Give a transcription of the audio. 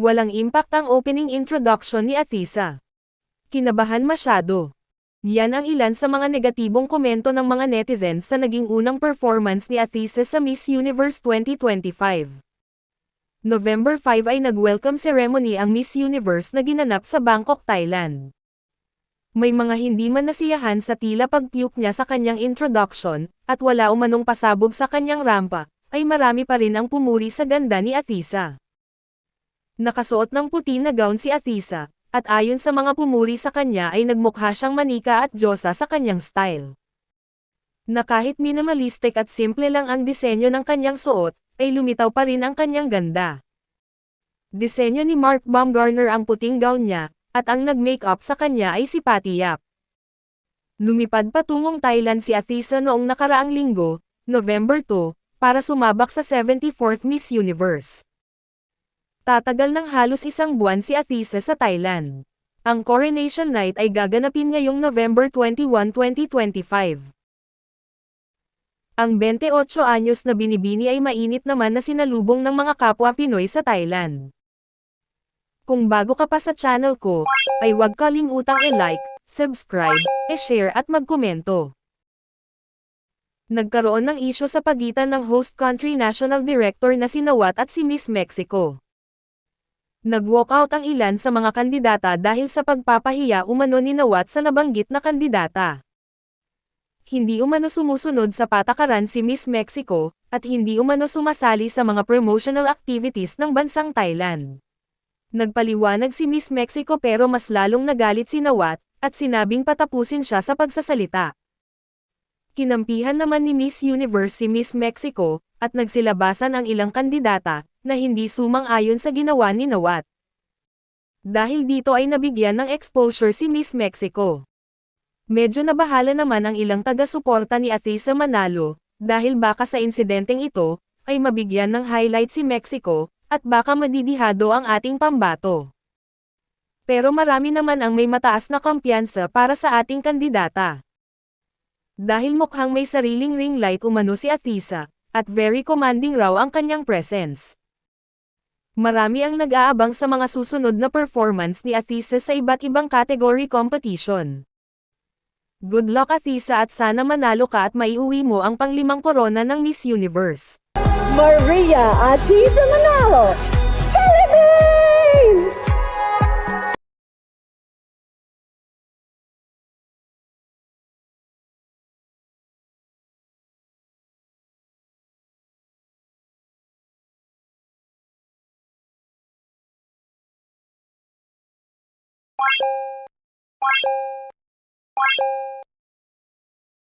Walang impact ang opening introduction ni Atisa. Kinabahan masyado. Yan ang ilan sa mga negatibong komento ng mga netizens sa naging unang performance ni Atisa sa Miss Universe 2025. November 5 ay nag-welcome ceremony ang Miss Universe na ginanap sa Bangkok, Thailand. May mga hindi man nasiyahan sa tila pag-puke niya sa kanyang introduction, at wala umanong pasabog sa kanyang rampa, ay marami pa rin ang pumuri sa ganda ni Atisa. Nakasuot ng puti na gown si Atisa, at ayon sa mga pumuri sa kanya ay nagmukha siyang manika at Diyosa sa kanyang style. Na kahit minimalistic at simple lang ang disenyo ng kanyang suot, ay lumitaw pa rin ang kanyang ganda. Disenyo ni Mark Baumgartner ang puting gown niya, at ang nag-makeup sa kanya ay si Patty Yap. Lumipad patungong Thailand si Atisa noong nakaraang linggo, November 2, para sumabak sa 74th Miss Universe. Tatagal ng halos isang buwan si Atisa sa Thailand. Ang Coronation Night ay gaganapin ngayong November 21, 2025. Ang 28 anyos na binibini ay mainit naman na sinalubong ng mga kapwa Pinoy sa Thailand. Kung bago ka pa sa channel ko, ay huwag kalimutang i-like, subscribe, i-share at magkomento. Nagkaroon ng isyo sa pagitan ng host country national director na si Nawat at si Miss Mexico. Nag-walkout ang ilan sa mga kandidata dahil sa pagpapahiya umano ni Nawat sa nabanggit na kandidata. Hindi umano sumusunod sa patakaran si Miss Mexico, at hindi umano sumasali sa mga promotional activities ng bansang Thailand. Nagpaliwanag si Miss Mexico pero mas lalong nagalit si Nawat, at sinabing patapusin siya sa pagsasalita. Kinampihan naman ni Miss Universe si Miss Mexico, at nagsilabasan ang ilang kandidata, na hindi sumang-ayon sa ginawa ni Nawat. Dahil dito ay nabigyan ng exposure si Miss Mexico. Medyo nabahala naman ang ilang taga-suporta ni Atisa Manalo, dahil baka sa insidenteng ito, ay mabigyan ng highlight si Mexico, at baka madidihado ang ating pambato. Pero marami naman ang may mataas na kumpiyansa para sa ating kandidata. Dahil mukhang may sariling ring light umano si Atisa, at very commanding raw ang kanyang presence. Marami ang nag-aabang sa mga susunod na performance ni Atisa sa iba't ibang category competition. Good luck Atisa at sana manalo ka at maiuwi mo ang panglimang korona ng Miss Universe. Maria Atisa Manalo, Thank you.